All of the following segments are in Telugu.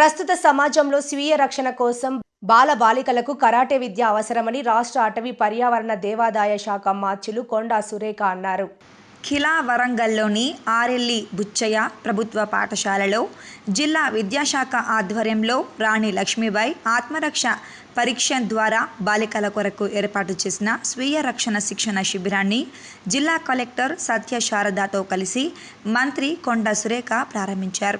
ప్రస్తుత సమాజంలో స్వీయ రక్షణ కోసం బాల బాలికలకు కరాటే విద్య అవసరమని రాష్ట్ర అటవీ పర్యావరణ దేవాదాయ శాఖ మార్చులు కొండా సురేఖ అన్నారు. ఖిలా వరంగల్లోని ఆరెల్లి బుచ్చయ్య ప్రభుత్వ పాఠశాలలో జిల్లా విద్యాశాఖ ఆధ్వర్యంలో రాణి లక్ష్మీబాయి ఆత్మరక్ష పరీక్ష ద్వారా బాలికల కొరకు ఏర్పాటు చేసిన స్వీయ రక్షణ శిక్షణ శిబిరాన్ని జిల్లా కలెక్టర్ సత్య శారదాతో కలిసి మంత్రి కొండ సురేఖ ప్రారంభించారు.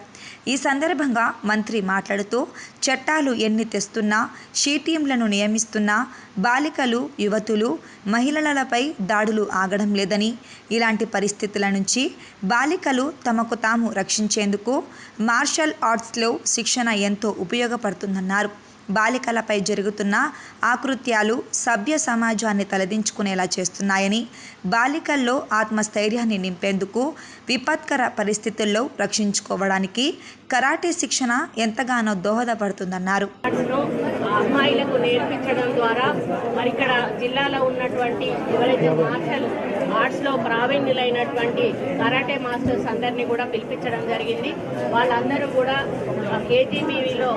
ఈ సందర్భంగా మంత్రి మాట్లాడుతూ చట్టాలు ఎన్ని తెస్తున్నా షీటీంలను నియమిస్తున్నా బాలికలు యువతులు మహిళలపై దాడులు ఆగడం లేదని ఇలాంటి పరిస్థితుల నుంచి బాలికలు తమకు తాము రక్షించేందుకు మార్షల్ ఆర్ట్స్లో శిక్షణ ఎంతో ఉపయోగపడుతుందన్నారు. బాలికలపై జరుగుతున్న ఆకృత్యాలు సభ్య సమాజాన్ని తలదించుకునేలా చేస్తున్నాయని బాలికల్లో ఆత్మస్థైర్యాన్ని నింపేందుకు విపత్కర పరిస్థితుల్లో రక్షించుకోవడానికి కరాటే శిక్షణ ఎంతగానో దోహదపడుతుందన్నారు. అమ్మాయిలకు నేర్పించడం ద్వారా మరి ఇక్కడ జిల్లాలో ఉన్నటువంటి ఎవరైతే మార్షల్ ఆర్ట్స్లో ప్రావీణ్యులైనటువంటి కరాటే మాస్టర్స్ అందరినీ కూడా పిలిపించడం జరిగింది. వాళ్ళందరూ కూడా కేజీబీవీలో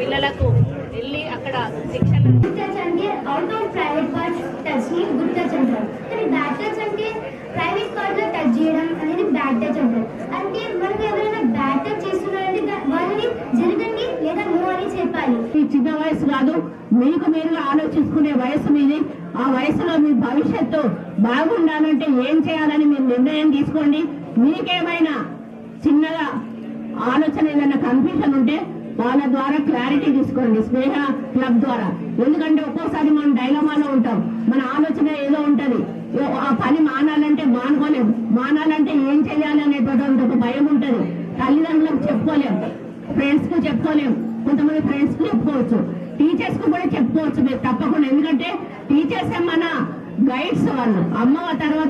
పిల్లలకు వెళ్ళి శిక్షణ. అంటే అవుట్ ఆఫ్ ప్రైవేట్ పార్ట్ టచ్ని గుడ్ టచ్ అంటారు కానీ బ్యాడ్ టచ్ అంటే ప్రైవేట్ పార్ట్లో టచ్ చేయడం అనేది బ్యాడ్ టచ్ అంటారు. అంటే మనకు ఎవరైనా బ్యాడ్ టచ్ చేస్తున్నారంటే వాళ్ళని జరగండి లేదా నో అని చెప్పాలి. ఈ చిన్న వయసు కాదు మీకు మీరు ఆలోచించుకునే వయసు మీది. ఆ వయసులో మీ భవిష్యత్తు బాగుండాలంటే ఏం చేయాలని మీరు నిర్ణయం తీసుకోండి. మీకేమైనా చిన్నగా ఆలోచన ఏదైనా కన్ఫ్యూజన్ ఉంటే వాళ్ళ ద్వారా క్లారిటీ తీసుకోండి స్నేహ క్లబ్ ద్వారా. ఎందుకంటే ఒక్కోసారి మనం డైలమాలో ఉంటాం. మన ఆలోచన ఏదో ఉంటది. ఆ పని మానాలంటే మానుకోలేం. మానాలంటే ఏం చేయాలి అనేటువంటి ఒక భయం ఉంటది. తల్లిదండ్రులకు చెప్పుకోలేం. ఫ్రెండ్స్కు చెప్పుకోలేం. కొంతమంది ఫ్రెండ్స్కు చెప్పుకోవచ్చు. టీచర్స్కు కూడా చెప్పుకోవచ్చు మీరు తప్పకుండా. ఎందుకంటే టీచర్స్ మన గైడ్స్ వాళ్ళు. అమ్మ తర్వాత